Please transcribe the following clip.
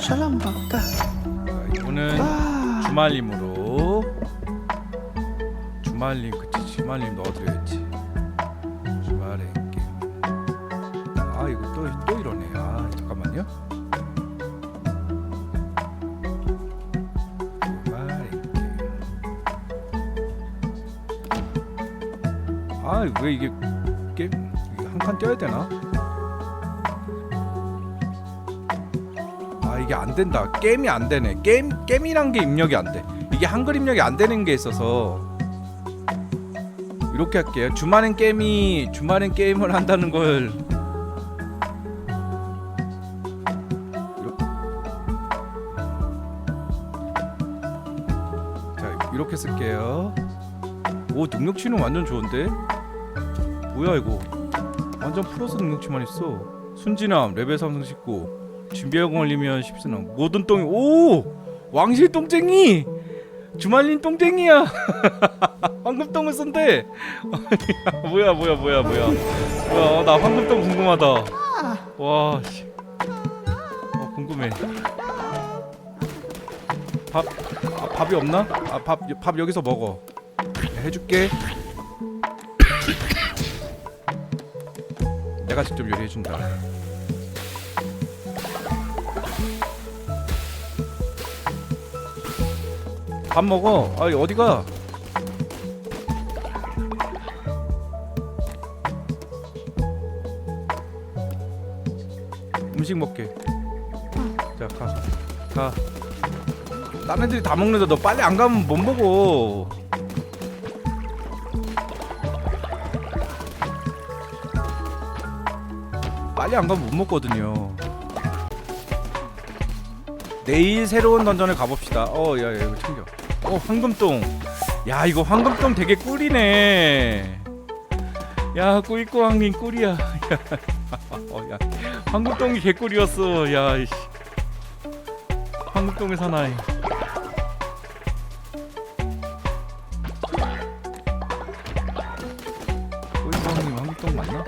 자, 이거는 아 주말림으로 주말림 그치 주말림 넣어드려야지. 주말에 게임 아 이거 또또 이러네. 아 잠깐만요. 아왜 이게 게임 한칸 떼야 되나? 이게 안 된다. 게임이 안 되네. 게임 게임이란 게 입력이 안 돼. 이게 한글 입력이 안 되는 게 있어서 이렇게 할게요. 주말엔 게임이 주말엔 게임을 한다는 걸 자 이렇게 쓸게요. 오 능력치는 완전 좋은데? 뭐야 이거? 완전 플러스 능력치만 있어. 순진함 레벨 상승 19 준비하고 걸리면 10승 모든 똥이 오! 왕실 똥쟁이! 주말린 똥쟁이야! 황금 똥을 쓴대! 뭐야 뭐야 뭐야 뭐야. 뭐야 나 황금 똥 궁금하다. 와 씨. 어, 궁금해. 밥 아, 밥이 없나? 아밥 밥 여기서 먹어. 네, 해줄게. 내가 직접 요리해준다 밥 먹어. 아 어디가? 음식 먹게. 자 가. 가. 딴 애들이 다 먹는데 너 빨리 안 가면 못 먹어. 빨리 안 가면 못 먹거든요. 내일 새로운 던전을 가봅시다. 어, 야, 야, 이거 챙겨. 어, 황금똥. 야, 이거 황금똥 되게 꿀이네. 야, 황님 꿀이야. 야, 어, 야, 황금똥이 개꿀이었어. 야, 이씨. 황금똥의 사나이. 황님 황금똥 맞나?